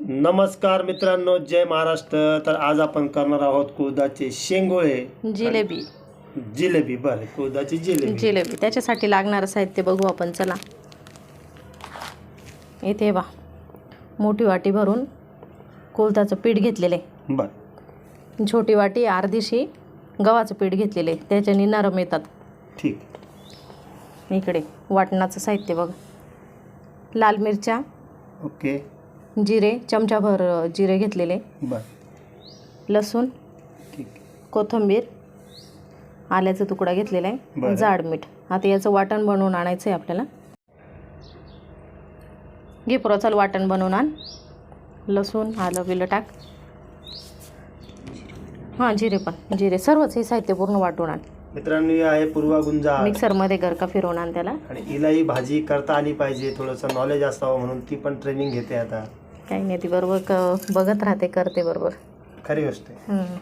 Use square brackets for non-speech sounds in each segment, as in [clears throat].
नमस्कार मित्रांनो जय महाराष्ट्र. तर आज आपण करणार आहोत कुळदाचे शेंगोळे. जिलेबी. जिलेबी बरं कुळदाची जिलेबी. जिलेबी. त्याच्यासाठी लागणारं साहित्य बघू आपण चला. इथे बा मोठी वाटी भरून कोलताचं पीठ घेतलेलं. आहे बर. छोटी वाटी अर्धीशी गव्हाचं पीठ घेतलेलं. त्याच्याने नरम येतात. ठीक. इकडे वाटणाचं साहित्य बघा. लाल मिरच्या. ओके. जिरे चमचाभर जिरे घेतलेले. बर. लसूण कोथिंबीर आल्याचा तुकडा घेतलेला. आहे. जाड मीठ. आता याचं वाटण बनवून आणायचं आहे आपल्याला. घे पुरा चल वाटण बनवून आण. लसूण आलं बिलं टाक. हां जिरे पण. जिरे. सर्वच हे साहित्य पूर्ण वाटून आण. मित्रांनो ही आहे पूर्वा गुंजा मिक्सरमध्ये गरका फिरवून आण त्याला. आणि हिलाही भाजी करता आली पाहिजे. थोडंसं नॉलेज असावं म्हणून ती पण ट्रेनिंग घेते आता. काही नाही ती बरोबर क बघत राहते करते बरोबर. खरी गोष्ट आहे. हम्म.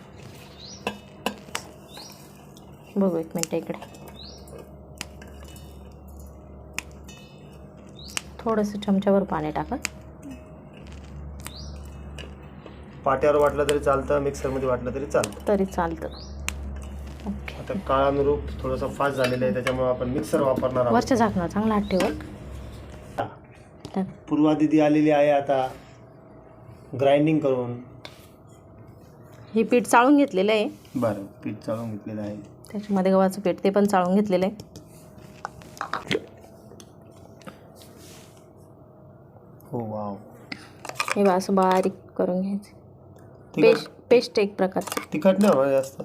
बघू एक मिनटं इकडे. थोडंसं चमच्यावर पाणी टाका. पाट्यावर वाटलं तरी चालतं मिक्सरमध्ये वाटलं तरी चालतं. तरी चालतं. ओके आता काळानुरूप थोडंसं फास्ट झालेलं आहे त्याच्यामुळे आपण मिक्सर वापरणार आहोत. वरच्या झाकणार चांगला हात ठेव. पूर्वा दिदी आलेली आहे आता. ग्राइंडिंग करून. हे पीठ चाळून घेतलेलं आहे. बरं पीठ चाळून घेतलेलं आहे. त्याच्यामध्ये गव्हाचं पीठ ते पण चाळून घेतलेलं आहे. हो वाव. हे असं बारीक करून घ्यायचं. तिखट? पेस्ट पेस्ट एक प्रकारचं तिखट नाही होणार जास्त?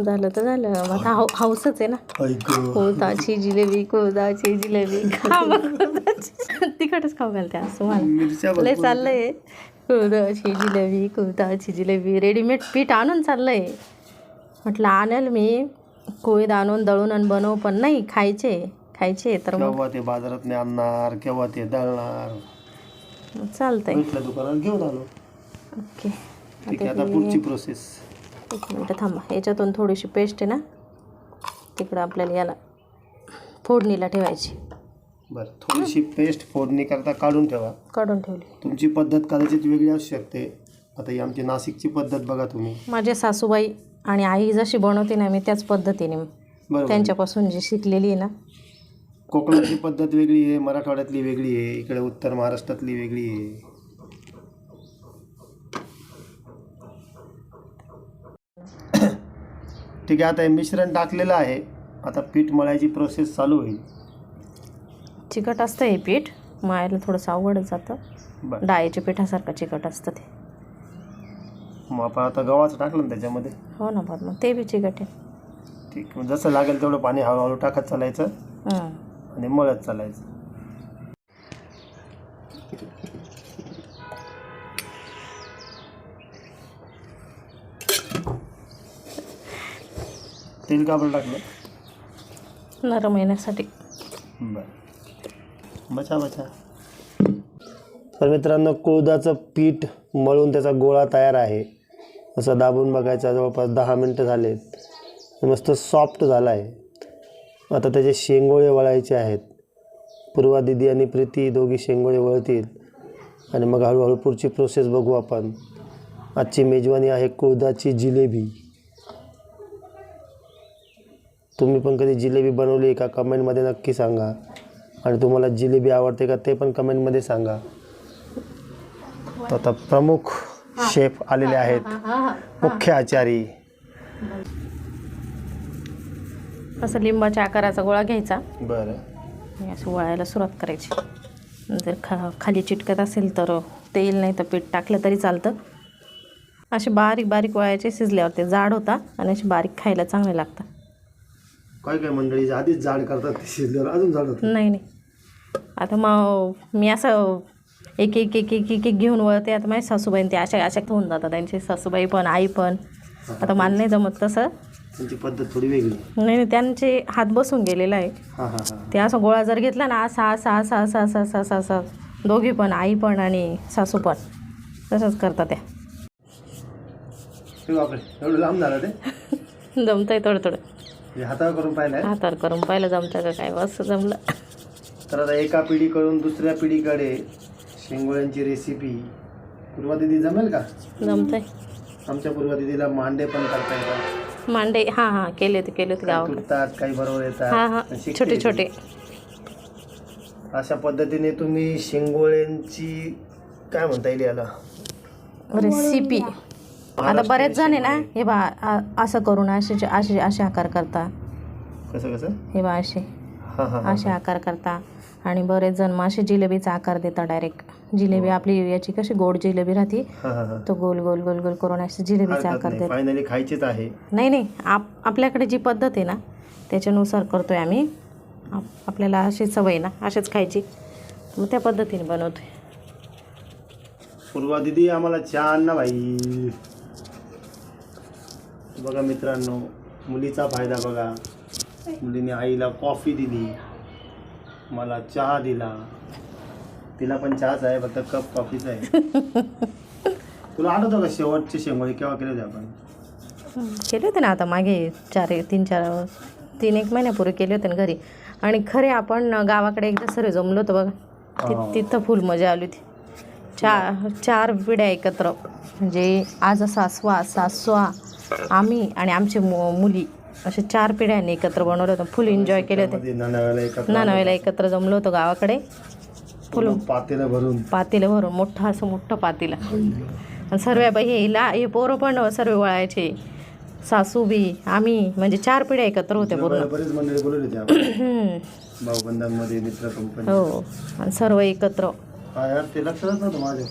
झालं तर झालं. मग आता हाऊ हाऊसच आहे ना. ऐक. कोळताची जिलेबी कोळताची जिलेबी. खा कोळताची तिखटच खाऊ घालते असं मला. मिरच्या लय भरपूर. चाललंय. कुर्दाची जिलेबी कुर्दाची जिलेबी रेडीमेड पीठ आणून चाललंय. म्हटलं आणेल मी. कोळीत आणून दळून आणि बनव पण नाही. खायचे खायचे तर मग. केव्हा ते बाजारात नाही आणणार केव्हा ते दळणार? चालतंय. दुकानात घेऊन आलो. ओके. ठीक आहे आता पुढची प्रोसेस एक मिनटं थांबा. याच्यातून थोडीशी पेस्ट आहे ना तिकडं आपल्याला याला फोडणीला ठेवायची. बरं थोडीशी पेस्ट फोडणी करता काढून ठेवा. काढून ठेवली. तुमची पद्धत कदाचित वेगळी असू शकते. आता ही आमची नाशिकची पद्धत बघा तुम्ही. माझ्या सासूबाई आणि आई जशी बनवते ना मी त्याच पद्धतीने बरोबर. त्यांच्यापासून जी शिकलेली आहे ना. कोकणातली पद्धत वेगळी आहे मराठवाड्यातली वेगळी आहे इकडे उत्तर महाराष्ट्रातली वेगळी आहे. ठीक आहे आता हे मिश्रण टाकलेलं आहे. आता पीठ मळायची प्रोसेस चालू होईल. चिकट असतं हे पीठ. मायला थोडंसं अवघडच जातं. बरं. डाळीच्या पिठासारखं चिकट असतं ते. मग आपण आता गव्हाचं टाकलं ना त्याच्यामध्ये? हो ना बरं मग ते बी चिकट आहे. ठीक मग जसं लागेल तेवढं पाणी हळूहळू टाकत चालायचं. हं. आणि मळत चालायचं. तेल का बरं टाकलं? नरम येण्यासाठी. बरं. बचा बचा. तर मित्रांनो कुळदाचं पीठ मळून त्याचा गोळा तयार आहे. असं दाबून बघायचा जवळपास दहा मिनटं झालेत. मस्त सॉफ्ट झाला आहे आता त्याचे शेंगोळे वळायचे आहेत. पूर्वा दिदी आणि प्रीती दोघी शेंगोळे वळतील. आणि मग हळूहळू पुढची प्रोसेस बघू आपण. आजची मेजवानी आहे कुळदाची जिलेबी. तुम्ही पण कधी जिलेबी बनवली का? कमेंटमध्ये नक्की सांगा. आणि तुम्हाला जिलेबी आवडते का ते पण कमेंटमध्ये सांगा. तर आता प्रमुख शेफ आलेले आहेत. मुख्य आचारी. असं लिंबाच्या आकाराचा गोळा घ्यायचा. बरं. असं वळायला सुरुवात करायची. जर खा खाली चिटकत असेल तर तेल नाही तर पीठ टाकलं तरी चालतं. असे बारीक बारीक वळायचे शिजल्यावर ते जाड होता आणि असे बारीक खायला चांगले लागतात. काय काय मंडळी? आधीच जाड करतात ते शिजल्यावर अजून जाड होतं नाही नाही. आता मग मी असं एक एक एक एक एक एक घेऊन वळते. आता माझ्या सासूबाईन ते अशा अशा होऊन जातात. त्यांची सासूबाई पण आई पण. आता मला नाही जमत तसं. त्यांची पद्धत थोडी वेगळी. नाही नाही त्यांचे हात बसून गेलेला आहे हां हां हां. ते असा गोळा जर घेतला ना असा असा असा असा असा असा असा असा. दोघी पण आई पण आणि सासू पण. तसंच करतात त्या. हे बापरे एवढं लांब झालं ते? [laughs] जमतंय थोडं थोडं. हातावर करून पाहिलं हातावर करून पाहिलं जमतं का काय? बस जमलं. तर आता एका पिढीकडून दुसऱ्या पिढीकडे शेंगोळ्यांची रेसिपी पूर्वा दिदी जमेल का? जमतंय. आमच्या पूर्वा दिदीला मांडे पण करता येतात. मांडे हां हां केले होते केले होते गावाकडे. तुटतात काही बरोबर येतात. हां हां शिकते छोटे ती. छोटे अशा पद्धतीने तुम्ही शेंगोळ्यांची काय म्हणता येईल याला? रेसिपी आता बरेच जण आहे ना हे बा आ- असं करून असे असे असे आकार करता. कसं कसं? हे बा असे. हां हां हां असे आकार करता. आणि बरेच जण मग असे जिलेबीचा आकार देता डायरेक्ट जिलेबी आपली याची कशी गोड जिलेबी राहते हां हां हां. तो गोल गोल गोल गोल करून असे जिलेबीचा आकार देतात. फायनली खायचीच आहे. नाही नाही. आप आपल्याकडे जी पद्धत आहे ना त्याच्यानुसार करतोय आम्ही. आप- आपल्याला अशी सवय ना अशीच खायची. मग त्या पद्धतीने बनवतोय. पूर्वा दिदी आम्हाला आण ना भाई बघा मित्रांनो मुलीचा फायदा बघा. मुलीने आईला कॉफी दिली. मला चहा दिला. तिला पण चहाच आहे फक्त कप कॉफीचा आहे. [laughs] तुला आठवतं का शेवटचे शेंगोळे? केव्हा केले होते आपण? केले होते ना आता मागे चार तीन चार तीन एक महिन्यापूर्वी केले होते ना घरी. आणि खरे आपण गावाकडे एकदा सर्व जमलो होतो बघा. ति- हा. तिथं फुल मजा आली होती. चार चार पिढ्या एकत्र. म्हणजे आज सासवा सासवा आम्ही आणि आमचे मु मुली. असे चार पिढ्यांनी एकत्र बनवलं होतं. फुल एन्जॉय केले होते. नानावेला एकत्र जमलो होतो गावाकडे. पूर्ण पातेलं भरून. पातेलं भरून मोठं असं मोठं पातेलं. आणि सर्व बाई हे ला हे पोरं पण सर्व वळायचे. सासू बी आम्ही म्हणजे चार पिढ्या एकत्र होत्या पूर्ण. [clears throat] हो. आणि सर्व एकत्र.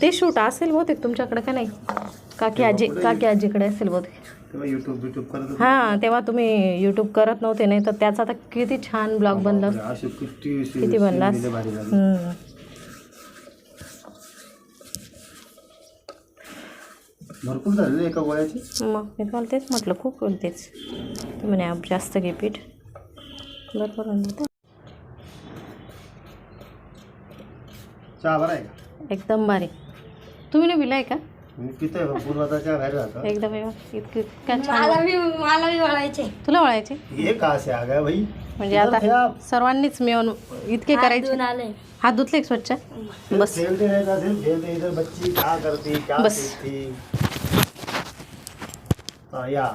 ते शूट असेल बहुतेक तुमच्याकडे का नाही? काकी आजी काकी आजीकडे असेल बहुतेक. युट्यूब युट्यूब करत होतो. हां तेव्हा तुम्ही यूट्यूब करत नव्हते नाही तर त्याचा आता किती छान ब्लॉग बनला. किती किती बनला. भरपूर झाले एका गोळ्याची? मग मी तुम्हाला तेच म्हटलं खूप तेच. ते म्हणे आप जास्त घे पीठ. बरोबर म्हणलं. चहा बरा आहे का? एकदम भारी. तुम्ही नाही पिलाय का? मी पितोय पूर्वाचा चहा बाहेर राहतो एकदम इतकं इतकं छान मला बी वळायचे. तुला वळायचे? ये का से आ गया भाई? म्हणजे आता सर्वांनीच मिळून इतके करायचे. आले. हात धुतले का स्वच्छ? बस. खेलते रहता सिर्फ खेलते इधर बच्ची क्या करती क्या बस. सीखती हा या.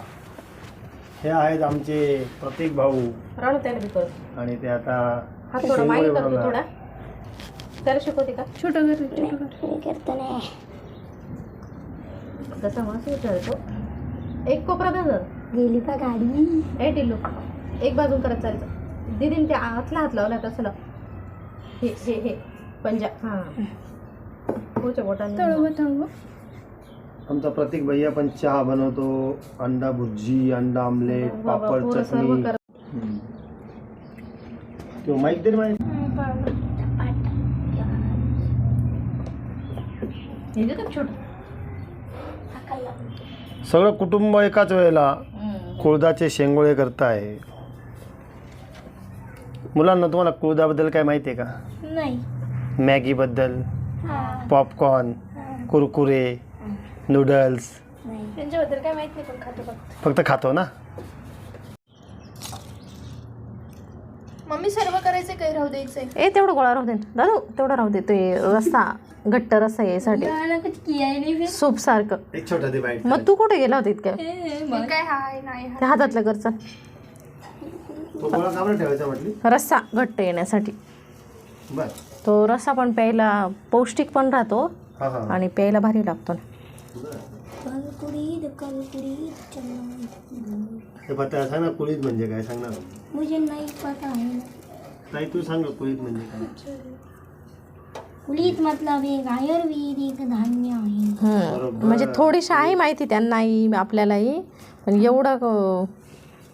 हे आहेत आमचे प्रतीक भाऊ. राणू त्याला बी करतो आणि ते आता हात थोडा शेंगोळे मागे करतो बनवणार. थोडा. त्याला शिकवते का? छोटं घर छोटं करताना तसा मस्त विचारतो. एक कोपरा धर गेली का गाडी? ए टिल्लू एक बाजून करत चालायचं दीदीने त्या आतला हात लावला तसं लाव हे हे हे पंजा हां. बोटाने. आमचा प्रतीक भैया पण चहा बनवतो. अंडा भुर्जी अंडा आमलेट बाबा, पापड पोरं सर्व चटणी. कर हम्म. तो रे माईक हे का छोटं सगळं कुटुंब एकाच वेळेला कुळदाचे शेंगोळे करताय. मुलांना तुम्हाला कुळदाबद्दल काय माहिती आहे का? नाही. मॅगीबद्दल पॉपकॉर्न कुरकुरे नूडल्स. नाही. त्यांच्याबद्दल काय माहीत नाही पण खातो फक्त. फक्त खातो ना? मम्मी सर्व करायचे काही राहू द्यायचे. ए तेवढं गोळा राहू दे. दादू तेवढं राहू दे. ते रस्सा घट्ट रस्सा यासाठी कुछ किया ही नाही सूप सारखं. एक छोटा मग तू कुठे गेला होता इतक्या? काय हाय नाही त्या हातातलं घरचं तो गोळा का बरं ठेवायचा म्हटली? रस्सा घट्ट येण्यासाठी. बर. तो रस्सा पण प्यायला पौष्टिक पण राहतो. हा हा. आणि प्यायला भारी लागतो ना. हे सांग कुळीत म्हणजे काय? सांग ना. मुझे नहीं पता है. ताई तू सांग ना कुळीत म्हणजे काय? कुलीत मतलब एक आयुर्वेदिक धान्य आहे. हम्म. म्हणजे थोडीशी आहे माहिती त्यांनाही आपल्यालाही. पण एवढं अं,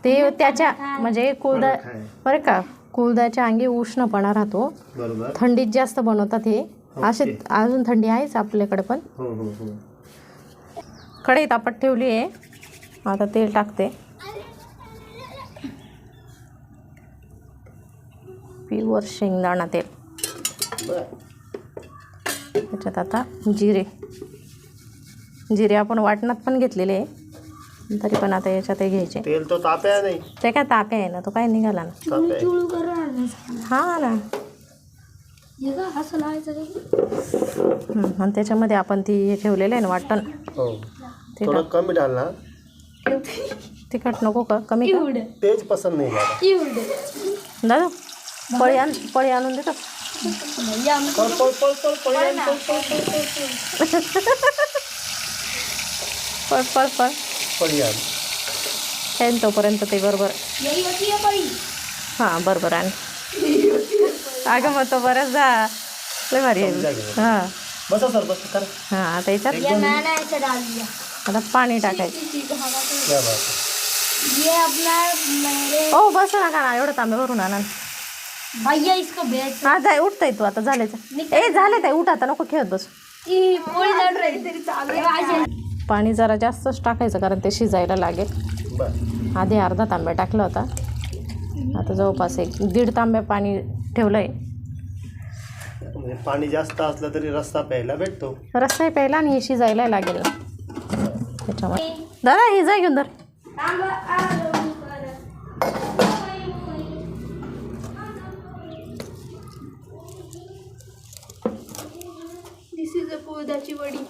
ते त्याच्या म्हणजे कुळदा फरक आहे. बरं का? कुळदाच्या अंगी उष्णपणा राहतो. बरोबर. थंडीत जास्त बनवतात हे. असे. अजून थंडी आहेच आपल्याकडे पण. हो हो हो. कढई तापत ठेवली आहे. आता तेल टाकते. प्युअर शेंगदाणा तेल. त्याच्यात आता जिरे. जिरे आपण वाटणात पण घेतलेले आहे. तरी पण आता याच्यात हे घ्यायचे. तेल तो ताप्या नाही. ते काय तापे आहे ना तो काय निघाला ना. हा ना. आणि त्याच्यामध्ये आपण ती हे ठेवलेलं आहे ना वाटण. हो. थोडं कमी डाल ना. तिखट नको का? कमी तेच पसंत नाही दादा पळी आण पळी आणून देतो या मग पळ पळ पळ पळ पळ आण, पळ, पळ, पळ, पळ, पळ. पळ पळ पळ पळी आण. खेळ तोपर्यंत ते बरोबर है हां बरोबर आणि अगं मग तो जा लय भारी आहे हां बसा सर बस करा हां आता याच्यात ये मैंने ऐसे डाल दिया आता पाणी टाकायचं हो बस ना का ना एवढं तांबे भरून आणा भैया इसको बेच हा जाय उठताय तू आता झालं ए झाले ताई उठ आता नको खेळत बस. ती पोळी तरी पाणी जरा जास्तच टाकायचं कारण ते शिजायला लागेल. आधी अर्धा तांब्या टाकला होता. आता जवळपास एक दीड तांब्या पाणी ठेवलं आहे म्हणजे पाणी जास्त असलं तरी रस्ता प्यायला भेटतो. रस्सा प्यायला आणि हे शिजायला लागेल. त्याच्यामुळे दादा हे जाय घेऊन धर. पोदाची वडी.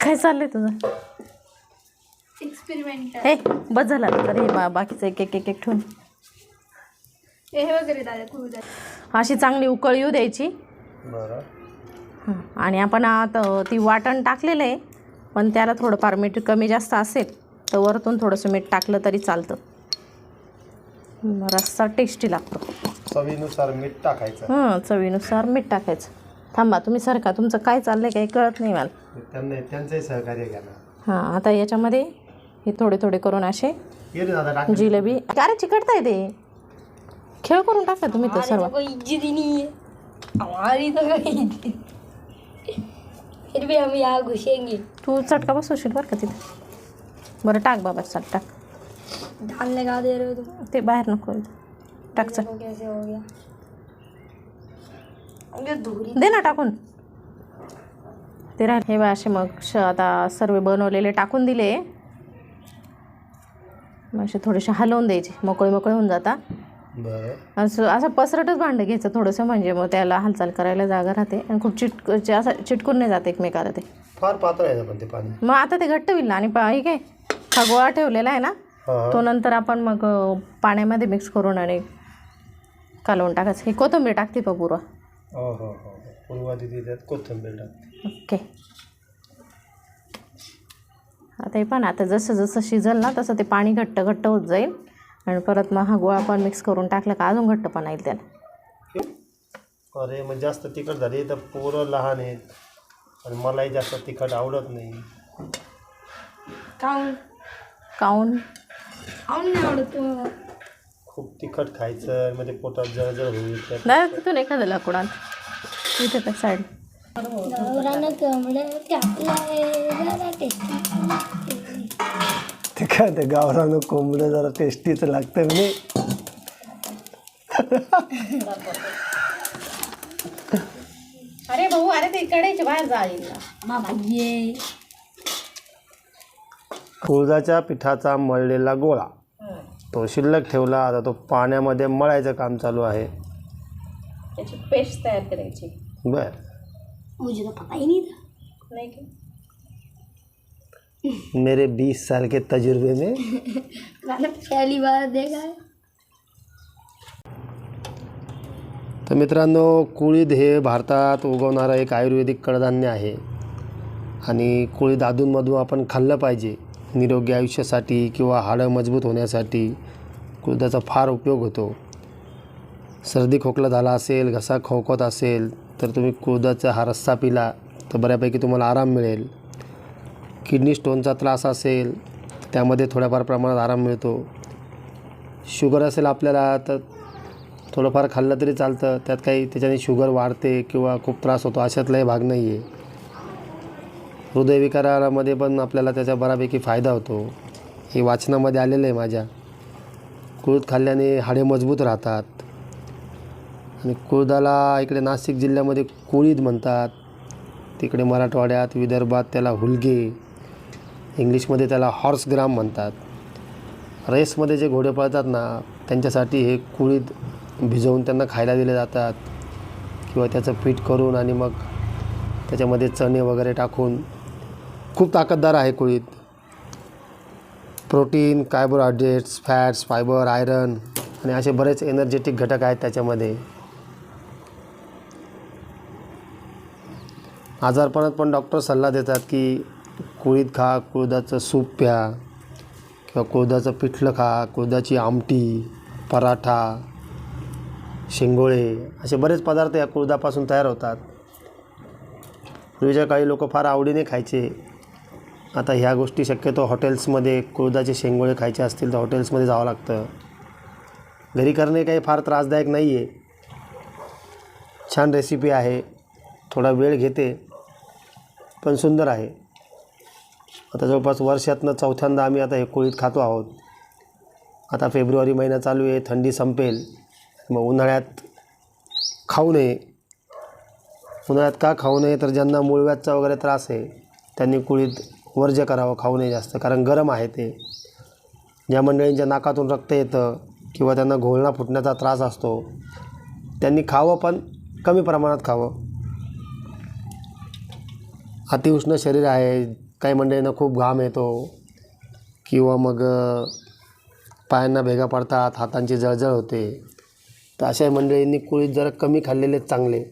काय चाललंय तुझं? एक्सपेरिमेंट हे बस झाला तर हे बा बाकीचं एक एक एक एक ठेवून. हे वगैरे दादा कुळदा अशी चांगली उकळ येऊ द्यायची. बरं. हं. आणि आपण आता ती वाटण टाकलेलं आहे पण त्याला थोडंफार मीठ कमी जास्त असेल तर वरतून थोडंसं मीठ टाकलं तरी चालतं. मग रस्सा टेस्टी लागतो. चवीनुसार मीठ टाकायचं. हां चवीनुसार मीठ टाकायचं. थांबा तुम्ही सारखा तुमचं काय चाललं आहे काही कळत नाही मला. त्यांना त्यांचंही सहकार्य घ्या ना. हां आता याच्यामध्ये हे थोडे थोडे करून असे ये रे दादा टाक. जिलेबी. अरे चिकटताय ते. खेळ करून टाका तुम्ही तर सर्व. कोई इज्जत ही नहीं है हमारी तो कोई इज्जत फिर भी हम यहाँ घुसेंगे. तू चटका बसवशील बरं का तिथे? बरं टाक बाबा चल टाक. डाल लगा दे रहे हो तुम? ते बाहेर नको टाक चल. कैसे हो गया. धुरी दे ना टाकून. ते राहील हे बा असे मग श आता सर्व बनवलेले टाकून दिले. मग असे थोडेसे हलवून द्यायचे. मोकळे मोकळे होऊन जाता बरं. असं असं पसरटच भांडं घ्यायचं थोडंसं म्हणजे मग त्याला हालचाल करायला जागा राहते. आणि खूप चिटक जे असं चिटकून नाही जाते एकमेकाला ते. फार पातळ आहे पण ते पाणी. मग आता ते घट्ट होईल ना आणि पा हे काय हा गोळा ठेवलेला आहे ना हा तो नंतर आपण मग पाण्यामध्ये मिक्स करून आणि कालवून टाकायचं. हे कोथिंबीर टाकते पा पूर्वा हो हो हो त्यात कोथिंबीर टाकते ओके. आता हे पण आता जसं जसं शिजल ना तसं ते पाणी घट्ट घट्ट होत जाईल. आणि परत मग हा गोळा पण मिक्स करून टाकला का अजून घट्टपणा येईल त्याला. अरे मग जास्त तिखट झाली. तर पोरं लहान आहेत. आणि मलाही जास्त तिखट आवडत नाही. काउन काऊन? काउन नाही आवडत खूप तिखट खायचं मध्ये पोटात जळजळ होईल तर दादा तिथून एखादं लाकूडात इथे त्या साईड गावरानं कोंबडं टाकलंय जरा टेस्टी ते काय ते गावरानं कोंबडं जरा टेस्टीच लागतं म्हणजे अरे भाऊ अरे ते कडेच्या बाहेर जाईल ये. कुळदाच्या पिठाचा मळलेला गोळा. तो शिल्लक ठेवला आता तो पाण्यामध्ये मळायचं काम चालू आहे. त्याची पेस्ट तयार करायची. बर. मुझे तो पता ही नहीं था. नाही की? मेरे 20 साल के तजुर्बे में. [laughs] मैंने पहली बार देखा है. तर मित्रांनो कुळीद हे भारतात उगवणारं एक आयुर्वेदिक कडधान्य आहे. आणि कुळीद अधूनमधून आपण खाल्लं पाहिजे. निरोगी आयुष्यासाठी किंवा हाडं मजबूत होण्यासाठी कुळदाचा फार उपयोग होतो. सर्दी खोकला झाला असेल घसा खोकत असेल तर तुम्ही कुळदाचा हा रस्सा पिला तर बऱ्यापैकी तुम्हाला आराम मिळेल. किडनी स्टोनचा त्रास असेल त्यामध्ये थोड्याफार प्रमाणात आराम मिळतो. शुगर असेल आपल्याला तर थोडंफार खाल्लं तरी चालतं त्यात काही त्याच्याने शुगर वाढते किंवा खूप त्रास होतो अशातलाही भाग नाही आहे हृदयविकारामध्ये पण आपल्याला त्याचा बऱ्यापैकी फायदा होतो. हे वाचनामध्ये आलेलं आहे माझ्या. कुळद खाल्ल्याने हाडे मजबूत राहतात. आणि कुळदाला इकडे नाशिक जिल्ह्यामध्ये कुळीद म्हणतात. तिकडे मराठवाड्यात विदर्भात त्याला हुलगे. इंग्लिशमध्ये त्याला हॉर्स ग्राम म्हणतात. रेसमध्ये जे घोडे पळतात ना त्यांच्यासाठी हे कुळीद भिजवून त्यांना खायला दिले जातात. किंवा त्याचं पीठ करून आणि मग त्याच्यामध्ये चणे वगैरे टाकून खूप ताकददार आहे कुळीत. Protein carbohydrates fats fibre iron आणि असे बरेच एनर्जेटिक घटक आहेत त्याच्यामध्ये. आजारपणात पण डॉक्टर सल्ला देतात की कुळीत खा कुळदाचं सूप प्या किंवा कुळदाचं पिठलं खा कुळदाची आमटी पराठा शेंगोळे असे बरेच पदार्थ या कुळदापासून तयार होतात. पूर्वीच्या काळी लोक फार आवडीने खायचे. आता ह्या गोष्टी शक्यतो हॉटेल्समध्ये कुळदाचे शेंगोळे खायचे असतील तर हॉटेल्समध्ये जावं लागतं. घरी करणे काही फार त्रासदायक नाही आहे छान रेसिपी आहे. थोडा वेळ घेते पण सुंदर आहे. आता जवळपास वर्षातनं चौथ्यांदा आम्ही आता हे कुळीत खातो आहोत. आता फेब्रुवारी महिना चालू आहे थंडी संपेल. मग उन्हाळ्यात खाऊ नये. उन्हाळ्यात का खाऊ नये? तर ज्यांना मूळव्याधचा वगैरे त्रास आहे त्यांनी कुळीत वर्ज्य करावं खाऊ नये जास्त. कारण गरम आहे ते. ज्या मंडळींच्या नाकातून रक्त येतं किंवा त्यांना घोळणा फुटण्याचा त्रास असतो त्यांनी खावं पण कमी प्रमाणात खावं. अतिउष्ण शरीर आहे काही मंडळींना खूप घाम येतो किंवा मग पायांना भेगा पडतात हातांची जळजळ होते. तर अशा मंडळींनी कुळीत जरा कमी खाल्लेलेच चांगले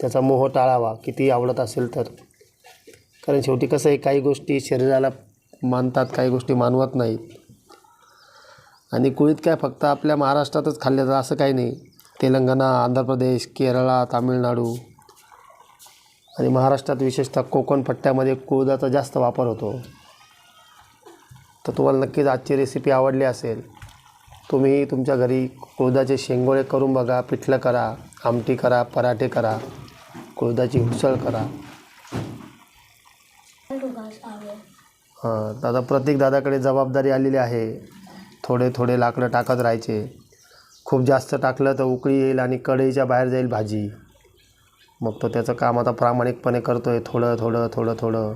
त्याचा मोह टाळावा किती आवडत असेल तर. कारण शेवटी कसं आहे काही गोष्टी शरीराला मानतात काही गोष्टी मानवत नाहीत. आणि कुळीत काय फक्त आपल्या महाराष्ट्रातच खाल्ले जातं असं काही नाही. तेलंगणा आंध्र प्रदेश केरळा तामिळनाडू आणि महाराष्ट्रात विशेषतः कोकण पट्ट्यामध्ये कुळदाचा जास्त वापर होतो. तर तुम्हाला नक्कीच आजची रेसिपी आवडली असेल तुम्ही तुमच्या घरी कुळदाचे शेंगोळे करून बघा पिठलं करा आमटी करा पराठे करा कुळदाची उसळ करा हां दादा प्रत्येक दादाकडे जबाबदारी आलेली आहे. थोडे थोडे लाकडं टाकत राहायचे. खूप जास्त टाकलं तर उकळी येईल आणि कढईच्या बाहेर जाईल भाजी. मग तो त्याचं काम आता प्रामाणिकपणे करतो आहे थोडं थोडं थोडं थोडं.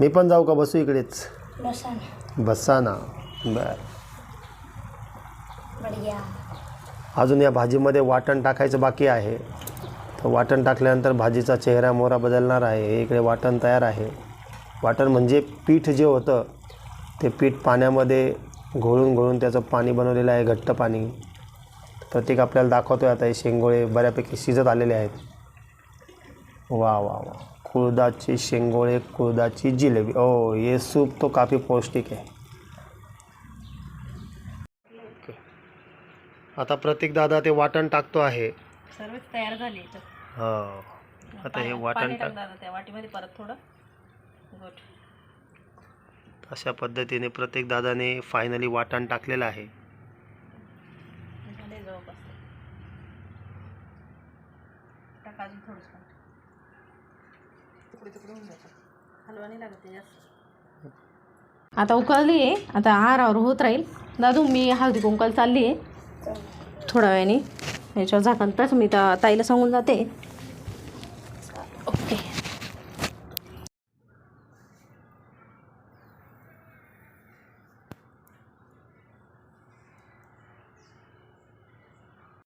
मी पण जाऊ का? बसू इकडेच? बसा ना बर. अजून या भाजीमध्ये वाटण टाकायचं बाकी आहे. तर वाटण टाकल्यानंतर भाजीचा चेहरा मोहरा बदलणार आहे. इकडे वाटण तयार आहे. वाटण म्हणजे पीठ जे होतं ते पीठ पाण्यामध्ये घोळून घोळून त्याचं पाणी बनवलेलं आहे घट्ट पाणी. प्रत्येक आपल्याला दाखवतो आहे आता हे शेंगोळे बऱ्यापैकी शिजत आलेले आहेत. वा वा वा. कुळदाचे शेंगोळे कुळदाची जिलेबी. ओ ये सूप तो काफ़ी पौष्टिक आहे. आता प्रत्येक दादा ते वाटण टाकतो आहे. सर्वच तयार झाले. हो. आता हे वाटण टाक त्या वाटीमध्ये परत थोडं. अशा पद्धतीने प्रत्येक दादाने फायनली वाटण टाकलेलं आहे. आता उकळली आहे. आता आहारावर होत राहील. दादू मी हळदी कुंकाल चालली आहे. थोड्या वेळाने. याच्यावर झाकण. तसं मी त्या ताईला सांगून जाते.